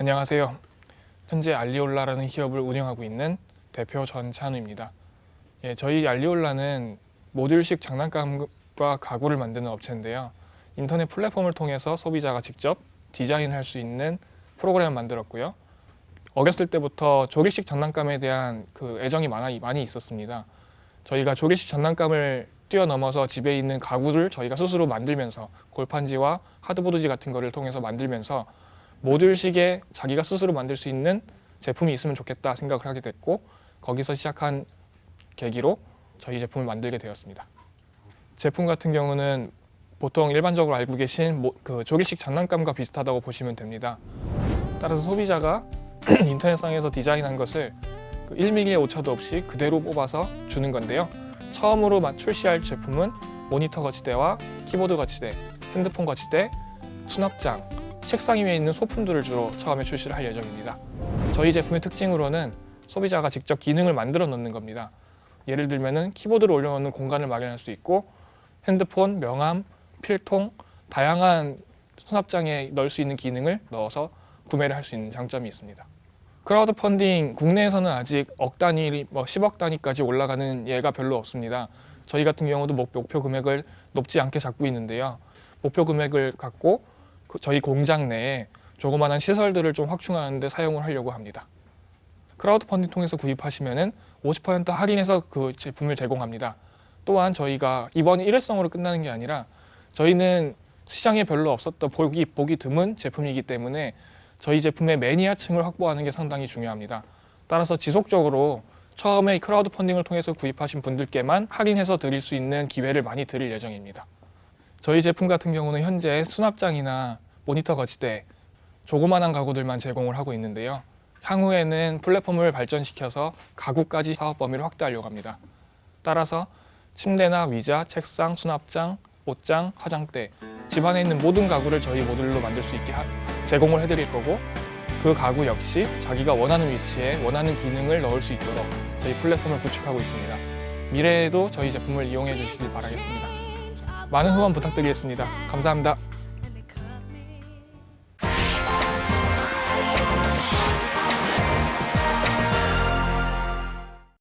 안녕하세요. 현재 알리올라라는 기업을 운영하고 있는 대표 전찬우입니다. 예, 저희 알리올라는 모듈식 장난감과 가구를 만드는 업체인데요. 인터넷 플랫폼을 통해서 소비자가 직접 디자인할 수 있는 프로그램을 만들었고요. 어렸을 때부터 조립식 장난감에 대한 그 애정이 많아, 많이 있었습니다. 저희가 조립식 장난감을 뛰어넘어서 집에 있는 가구를 저희가 스스로 만들면서 골판지와 하드보드지 같은 거를 통해서 만들면서 모듈식의 자기가 스스로 만들 수 있는 제품이 있으면 좋겠다 생각을 하게 됐고 거기서 시작한 계기로 저희 제품을 만들게 되었습니다. 제품 같은 경우는 보통 일반적으로 알고 계신 모- 그 조립식 장난감과 비슷하다고 보시면 됩니다. 따라서 소비자가 인터넷상에서 디자인한 것을 그 1mm의 오차도 없이 그대로 뽑아서 주는 건데요. 처음으로 마- 출시할 제품은 모니터 거치대와 키보드 거치대, 핸드폰 거치대, 수납장, 책상 위에 있는 소품들을 주로 처음에 출시를 할 예정입니다. 저희 제품의 특징으로는 소비자가 직접 기능을 만들어 놓는 겁니다. 예를 들면은 키보드를 올려놓는 공간을 마련할 수 있고 핸드폰, 명함, 필통, 다양한 수납장에 넣을 수 있는 기능을 넣어서 구매를 할 수 있는 장점이 있습니다. 크라우드 펀딩 국내에서는 아직 억 단위, 뭐 10억 단위까지 올라가는 예가 별로 없습니다. 저희 같은 경우도 목- 목표 금액을 높지 않게 잡고 있는데요. 목표 금액을 갖고 그 저희 공장 내에 조그마한 시설들을 좀 확충하는 데 사용을 하려고 합니다. 크라우드 펀딩 통해서 구입하시면은 50% 할인해서 그 제품을 제공합니다. 또한 저희가 이번 일회성으로 끝나는 게 아니라 저희는 시장에 별로 없었던 보기 보기 드문 제품이기 때문에 저희 제품의 매니아층을 확보하는 게 상당히 중요합니다. 따라서 지속적으로 처음에 크라우드 펀딩을 통해서 구입하신 분들께만 할인해서 드릴 수 있는 기회를 많이 드릴 예정입니다. 저희 제품 같은 경우는 현재 수납장이나 모니터 거치대, 조그만한 가구들만 제공을 하고 있는데요. 향후에는 플랫폼을 발전시켜서 가구까지 사업 범위를 확대하려고 합니다. 따라서 침대나 의자, 책상, 수납장, 옷장, 화장대, 집안에 있는 모든 가구를 저희 모듈로 만들 수 있게 하- 제공을 해드릴 거고 그 가구 역시 자기가 원하는 위치에 원하는 기능을 넣을 수 있도록 저희 플랫폼을 구축하고 있습니다. 미래에도 저희 제품을 이용해 주시길 바라겠습니다. 많은 후원 부탁드리겠습니다. 감사합니다.